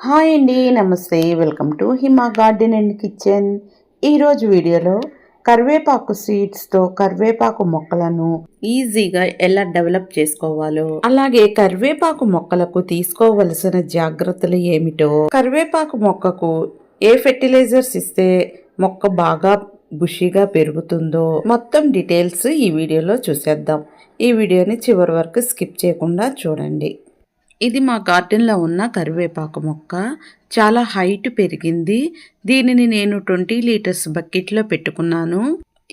Hi అండి నమస్తే. Welcome to Hima garden and kitchen. ఈరోజు వీడియోలో కరివేపాకు సీడ్స్తో కరివేపాకు మొక్కలను ఈజీగా ఎలా డెవలప్ చేసుకోవాలో అలాగే కరివేపాకు మొక్కలకు తీసుకోవలసిన జాగ్రత్తలు ఏమిటో. కరివేపాకు మొక్కకు ఏ ఫెర్టిలైజర్స్ ఇస్తే మొక్క బాగా బుషిగా పెరుగుతుందో మొత్తం డీటెయిల్స్ ఈ వీడియోలో చూసేద్దాం. ఈ వీడియోని చివరి వరకు స్కిప్ చేయకుండా చూడండి. ఇది మా గార్డెన్లో ఉన్న కరివేపాకు మొక్క. చాలా హైట్ పెరిగింది. దీనిని నేను ట్వంటీ లీటర్స్ బకెట్లో పెట్టుకున్నాను.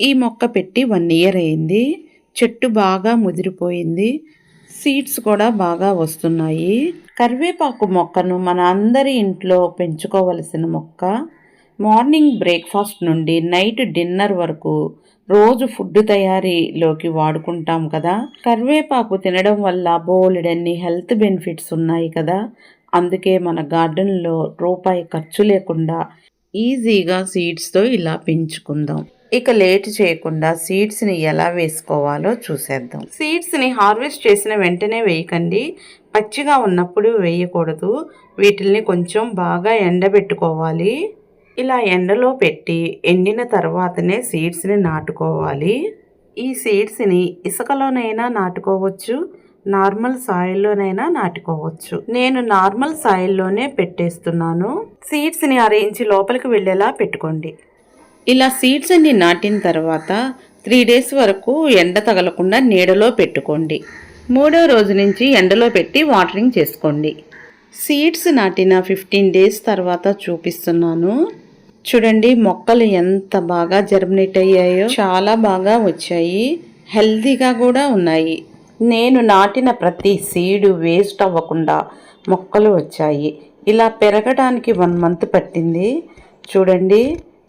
ఈ మొక్క పెట్టి వన్ ఇయర్ అయింది. చెట్టు బాగా ముదిరిపోయింది. సీడ్స్ కూడా బాగా వస్తున్నాయి. కరివేపాకు మొక్కను మన అందరి ఇంట్లో పెంచుకోవలసిన మొక్క. మార్నింగ్ బ్రేక్ఫాస్ట్ నుండి నైట్ డిన్నర్ వరకు రోజు ఫుడ్ తయారీలోకి వాడుకుంటాం కదా. కరివేపాకు తినడం వల్ల బోలెడన్ని హెల్త్ బెనిఫిట్స్ ఉన్నాయి కదా. అందుకే మన గార్డెన్లో రూపాయి ఖర్చు లేకుండా ఈజీగా సీడ్స్తో ఇలా పెంచుకుందాం. ఇక లేట్ చేయకుండా సీడ్స్ని ఎలా వేసుకోవాలో చూసేద్దాం. సీడ్స్ని హార్వెస్ట్ చేసిన వెంటనే వేయకండి. పచ్చిగా ఉన్నప్పుడు వేయకూడదు. వీటిల్ని కొంచెం బాగా ఎండబెట్టుకోవాలి. ఇలా ఎండలో పెట్టి ఎండిన తర్వాతనే సీడ్స్ని నాటుకోవాలి. ఈ సీడ్స్ని ఇసుకలోనైనా నాటుకోవచ్చు నార్మల్ సాయిల్లోనైనా నాటుకోవచ్చు. నేను నార్మల్ సాయిల్లోనే పెట్టేస్తున్నాను. సీడ్స్ని అరేంజ్ లోపలికి వెళ్ళేలా పెట్టుకోండి. ఇలా సీడ్స్ అన్ని నాటిన తర్వాత త్రీ డేస్ వరకు ఎండ తగలకుండా నీడలో పెట్టుకోండి. మూడో రోజు నుంచి ఎండలో పెట్టి వాటరింగ్ చేసుకోండి. సీడ్స్ నాటిన ఫిఫ్టీన్ డేస్ తర్వాత చూపిస్తున్నాను. చూడండి మొక్కలు ఎంత బాగా జర్మినేట్ అయ్యాయో చాలా బాగా వచ్చాయి హెల్తీగా కూడా ఉన్నాయి. నేను నాటిన ప్రతి సీడు వేస్ట్ అవ్వకుండా మొక్కలు వచ్చాయి. ఇలా పెరగడానికి వన్ మంత్ పట్టింది. చూడండి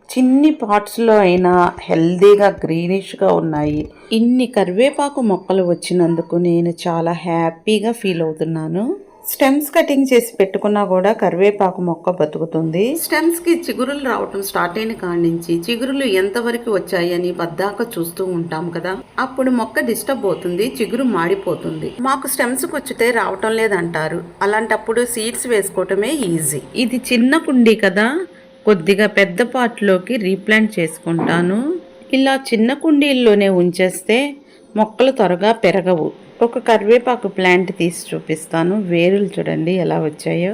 చిన్ని పాట్స్లో అయినా హెల్దీగా గ్రీనిష్గా ఉన్నాయి. ఇన్ని కరివేపాకు మొక్కలు వచ్చినందుకు నేను చాలా హ్యాపీగా ఫీల్ అవుతున్నాను. స్టెమ్స్ కటింగ్ చేసి పెట్టుకున్నా కూడా కరివేపాకు మొక్క బతుకుతుంది. స్టెమ్స్కి చిగురులు రావటం స్టార్ట్ అయిన కాడి నుంచి చిగురులు ఎంతవరకు వచ్చాయని బద్దాక చూస్తూ ఉంటాం కదా. అప్పుడు మొక్క డిస్టర్బ్ అవుతుంది చిగురు మాడిపోతుంది. మాకు స్టెమ్స్ వచ్చితే రావటం లేదంటారు. అలాంటప్పుడు సీడ్స్ వేసుకోవటమే ఈజీ. ఇది చిన్న కుండీ కదా. కొద్దిగా పెద్ద పాట్లోకి రీప్లాంట్ చేసుకుంటాను. ఇలా చిన్న కుండీల్లోనే ఉంచేస్తే మొక్కలు త్వరగా పెరగవు. ఒక కరివేపాకు ప్లాంట్ తీసి చూపిస్తాను. వేరులు చూడండి ఎలా వచ్చాయో.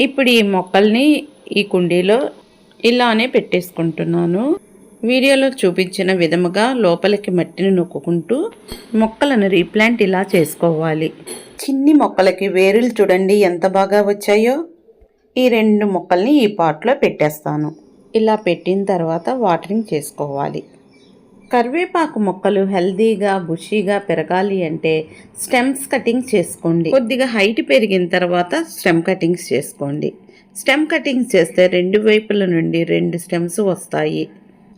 ఇప్పుడు ఈ మొక్కల్ని ఈ కుండీలో ఇలానే పెట్టేసుకుంటున్నాను. వీడియోలో చూపించిన విధముగా లోపలికి మట్టిని నొక్కుంటూ మొక్కలను రీప్లాంట్ ఇలా చేసుకోవాలి. చిన్ని మొక్కలకి వేరులు చూడండి ఎంత బాగా వచ్చాయో. ఈ రెండు మొక్కల్ని ఈ పాట్లో పెట్టేస్తాను. ఇలా పెట్టిన తర్వాత వాటరింగ్ చేసుకోవాలి. కరివేపాకు మొక్కలు హెల్దీగా బుషీగా పెరగాలి అంటే స్టెమ్స్ కటింగ్ చేసుకోండి. కొద్దిగా హైట్ పెరిగిన తర్వాత స్టెమ్ కటింగ్స్ చేసుకోండి. స్టెమ్ కటింగ్స్ చేస్తే రెండు వైపుల నుండి రెండు స్టెమ్స్ వస్తాయి.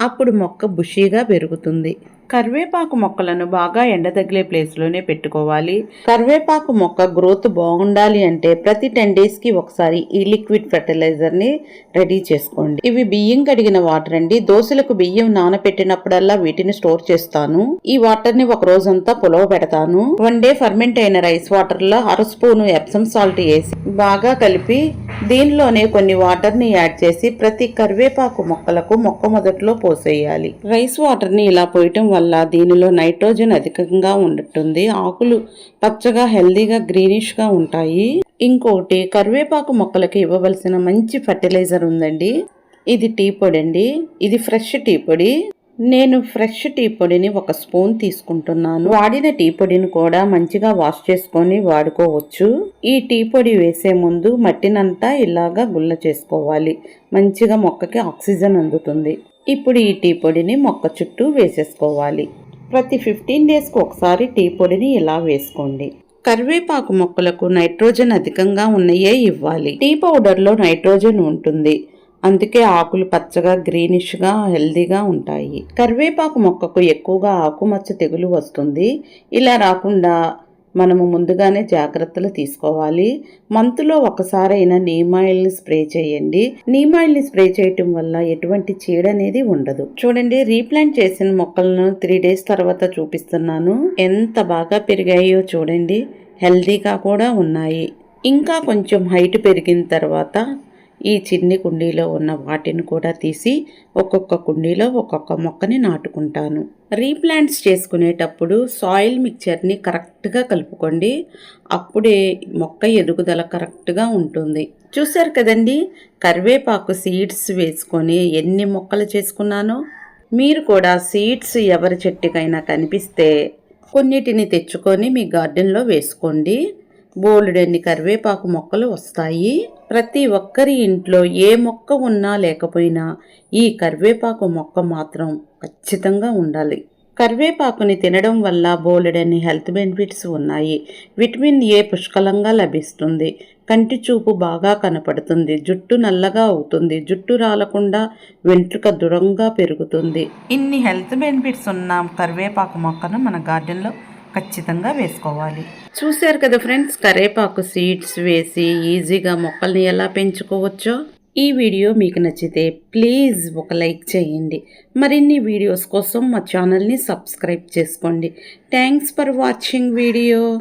అప్పుడు మొక్క బుషీగా పెరుగుతుంది. కరివేపాకు మొక్కలను బాగా ఎండ తగిలే ప్లేస్లోనే పెట్టుకోవాలి. కరివేపాకు మొక్క గ్రోత్ బాగుండాలి అంటే ప్రతి టెన్ డేస్కి ఒకసారి ఈ లిక్విడ్ ఫెర్టిలైజర్ని రెడీ చేసుకోండి. ఇవి బియ్యం కడిగిన వాటర్ అండి. దోశలకు బియ్యం నానపెట్టినప్పుడల్లా వీటిని స్టోర్ చేస్తాను. ఈ వాటర్ని ఒక రోజంతా పులవ పెడతాను. వన్ డే ఫర్మెంట్ అయిన రైస్ వాటర్లో అర స్పూను ఎప్సమ్ సాల్ట్ వేసి బాగా కలిపి దీనిలోనే కొన్ని వాటర్ని యాడ్ చేసి ప్రతి కరివేపాకు మొక్కలకు మొక్క మొదట్లో పోసేయాలి. రైస్ వాటర్ని ఇలా పోయటం వల్ల దీనిలో నైట్రోజన్ అధికంగా ఉంటుంది. ఆకులు పచ్చగా హెల్దీగా గ్రీనిష్గా ఉంటాయి. ఇంకోటి కరివేపాకు మొక్కలకి ఇవ్వవలసిన మంచి ఫర్టిలైజర్ ఉందండి. ఇది టీ పొడి అండి ఇది ఫ్రెష్ టీ పొడి. నేను ఫ్రెష్ టీ పొడిని ఒక స్పూన్ తీసుకుంటున్నాను. వాడిన టీ పొడిని కూడా మంచిగా వాష్ చేసుకొని వాడుకోవచ్చు. ఈ టీ పొడి వేసే ముందు మట్టినంతా ఇలాగా గుల్ల చేసుకోవాలి. మంచిగా మొక్కకి ఆక్సిజన్ అందుతుంది. ఇప్పుడు ఈ టీ పొడిని మొక్క చుట్టూ వేసేసుకోవాలి. ప్రతి ఫిఫ్టీన్ డేస్కి ఒకసారి టీ పొడిని ఇలా వేసుకోండి. కరివేపాకు మొక్కలకు నైట్రోజన్ అధికంగా ఉన్నయే ఇవ్వాలి. టీ పౌడర్లో నైట్రోజన్ ఉంటుంది. అందుకే ఆకులు పచ్చగా గ్రీనిష్గా హెల్దీగా ఉంటాయి. కరివేపాకు మొక్కకు ఎక్కువగా ఆకుమచ్చ తెగులు వస్తుంది. ఇలా రాకుండా మనము ముందుగానే జాగ్రత్తలు తీసుకోవాలి. మంత్లో ఒకసారైనా నీమ్ ఆయిల్ని స్ప్రే చేయండి. నీమ్ ఆయిల్ని స్ప్రే చేయటం వల్ల ఎటువంటి చీడ అనేది ఉండదు. చూడండి రీప్లాంట్ చేసిన మొక్కలను త్రీ డేస్ తర్వాత చూపిస్తున్నాను. ఎంత బాగా పెరిగాయో చూడండి. హెల్దీగా కూడా ఉన్నాయి. ఇంకా కొంచెం హైట్ పెరిగిన తర్వాత ఈ చిన్ని కుండీలో ఉన్న వాటిని కూడా తీసి ఒక్కొక్క కుండీలో ఒక్కొక్క మొక్కని నాటుకుంటాను. రీప్లాంట్స్ చేసుకునేటప్పుడు సాయిల్ మిక్చర్ని కరెక్ట్గా కలుపుకోండి. అప్పుడే మొక్క ఎదుగుదల కరెక్ట్గా ఉంటుంది. చూశారు కదండి? కరివేపాకు సీడ్స్ వేసుకొని ఎన్ని మొక్కలు చేసుకున్నానో? మీరు కూడా సీడ్స్ ఎవరి చెట్టుకైనా కనిపిస్తే కొన్నిటిని తెచ్చుకొని మీ గార్డెన్లో వేసుకోండి. బోలెడన్ని కరివేపాకు మొక్కలు వస్తాయి. ప్రతి ఒక్కరి ఇంట్లో ఏ మొక్క ఉన్నా లేకపోయినా ఈ కరివేపాకు మొక్క మాత్రం ఖచ్చితంగా ఉండాలి. కరివేపాకుని తినడం వల్ల బోలెడన్ని హెల్త్ బెనిఫిట్స్ ఉన్నాయి. విటమిన్ ఏ పుష్కలంగా లభిస్తుంది. కంటి చూపు బాగా కనపడుతుంది. జుట్టు నల్లగా అవుతుంది. జుట్టు రాలకుండా వెంట్రుక దృఢంగా పెరుగుతుంది. ఇన్ని హెల్త్ బెనిఫిట్స్ ఉన్న కరివేపాకు మొక్కను మన గార్డెన్లో ఖచ్చితంగా వేసుకోవాలి. చూశారు కదా ఫ్రెండ్స్ కరివేపాకు సీడ్స్ వేసి ఈజీగా మొక్కల్ని ఎలా పెంచుకోవచ్చో? ఈ వీడియో మీకు నచ్చితే ప్లీజ్ ఒక లైక్ చేయండి. మరిన్ని వీడియోస్ కోసం మా ఛానల్ని సబ్స్క్రైబ్ చేసుకోండి. Thanks for watching video.